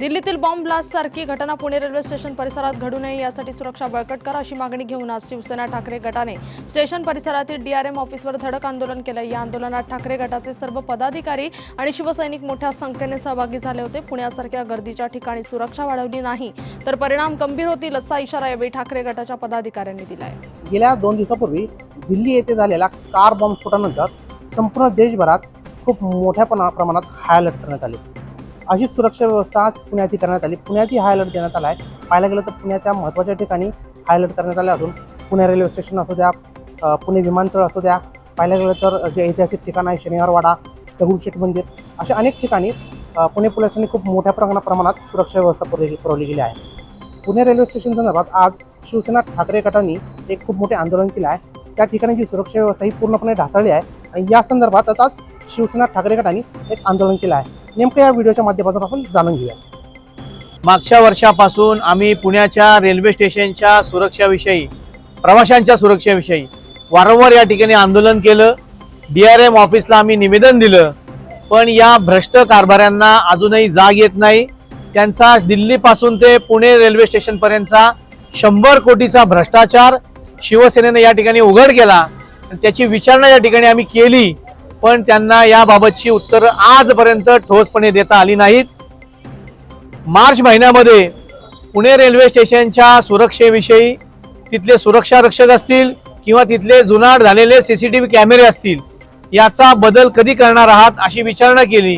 दिल्लीतील bomb blast सारखी घटना पुणे रेल्वे स्टेशन परिसरात घडू नये यासाठी सुरक्षा बळकट करा अशी मागणी घेऊन आज शिवसेना ठाकरे गटाने स्टेशन परिसरातील डीआरएम ऑफिसवर धडक आंदोलन केलं. या आंदोलनात ठाकरे गटाचे सर्व पदाधिकारी आणि शिवसैनिक मोठ्या संख्येने सहभागी झाले होते. पुण्यासारख्या गर्दीच्या ठिकाणी सुरक्षा वाढवली नाही तर परिणाम गंभीर होतील असा इशारा यावेळी ठाकरे गटाच्या पदाधिकाऱ्यांनी दिलाय. गेल्या दोन दिवसापूर्वी दिल्ली येथे झालेल्या कार बॉम्ब स्फोटानंतर संपूर्ण देशभरात खूप मोठ्या प्रमाणात प्रमाणात हाय अलर्ट करण्यात आले. अशी सुरक्षा व्यवस्था आज पुण्यातही करण्यात आली. पुण्यातही हाय अलर्ट देण्यात आला आहे. पाहायला गेलं तर पुण्याच्या महत्त्वाच्या ठिकाणी हाय अलर्ट करण्यात आले असून पुणे रेल्वे स्टेशन असू द्या पुणे विमानतळ असू द्या पाहायला गेलं तर जे ऐतिहासिक ठिकाण आहे शनिवारवाडा दगडूशेठ मंदिर अशा अनेक ठिकाणी पुणे पोलिसांनी खूप मोठ्या प्रमाणात प्रमाणात सुरक्षा व्यवस्था पुरवली पुरवली गेली आहे. पुणे रेल्वे स्टेशन संदर्भात आज शिवसेना ठाकरे गटांनी एक खूप मोठे आंदोलन केलं आहे. त्या ठिकाणची सुरक्षा व्यवस्था ही पूर्णपणे ढासळली आहे आणि या संदर्भात आता शिवसेना ठाकरे गटांनी एक आंदोलन केलं आहे. नेमकं या व्हिडिओच्या माध्यमातून आपण जाणून घेऊया. मागच्या वर्षापासून आम्ही पुण्याच्या रेल्वे स्टेशनच्या सुरक्षाविषयी प्रवाशांच्या सुरक्षेविषयी वारंवार या ठिकाणी आंदोलन केलं. डी आर एम ऑफिसला आम्ही निवेदन दिलं. पण या भ्रष्ट कारभाऱ्यांना अजूनही जाग येत नाही. त्यांचा दिल्लीपासून ते पुणे रेल्वे स्टेशनपर्यंतचा शंभर कोटीचा भ्रष्टाचार शिवसेनेनं या ठिकाणी उघड केला. आणि त्याची विचारणा या ठिकाणी आम्ही केली. पण त्यांना याबाबतची उत्तरं आजपर्यंत ठोसपणे देता आली नाहीत. मार्च महिन्यामध्ये पुणे रेल्वे स्टेशनच्या सुरक्षेविषयी तिथले सुरक्षा रक्षक असतील किंवा तिथले जुनाट झालेले सी सी टी व्ही कॅमेरे असतील याचा बदल कधी करणार आहात अशी विचारणा केली.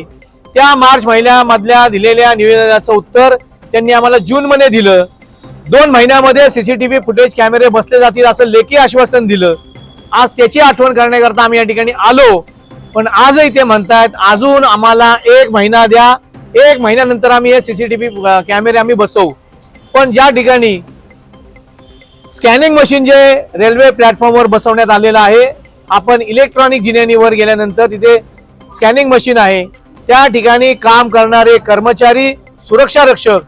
त्या मार्च महिन्यामधल्या दिलेल्या निवेदनाचं उत्तर त्यांनी आम्हाला जूनमध्ये दिलं. दोन महिन्यामध्ये C C T V footage कॅमेरे बसले जातील असं लेखी आश्वासन दिलं. आज त्याची आठवण करण्याकरता आम्ही या ठिकाणी आलो. पण आजही ते म्हणतायत अजून आम्हाला एक महिना द्या. एक महिन्यानंतर आम्ही हे सीसीटीव्ही कॅमेरे आम्ही बसवू. पण ज्या ठिकाणी स्कॅनिंग मशीन जे रेल्वे प्लॅटफॉर्मवर बसवण्यात आलेलं आहे आपण इलेक्ट्रॉनिक जिन्यानीवर गेल्यानंतर तिथे स्कॅनिंग मशीन आहे. त्या ठिकाणी काम करणारे कर्मचारी सुरक्षा रक्षक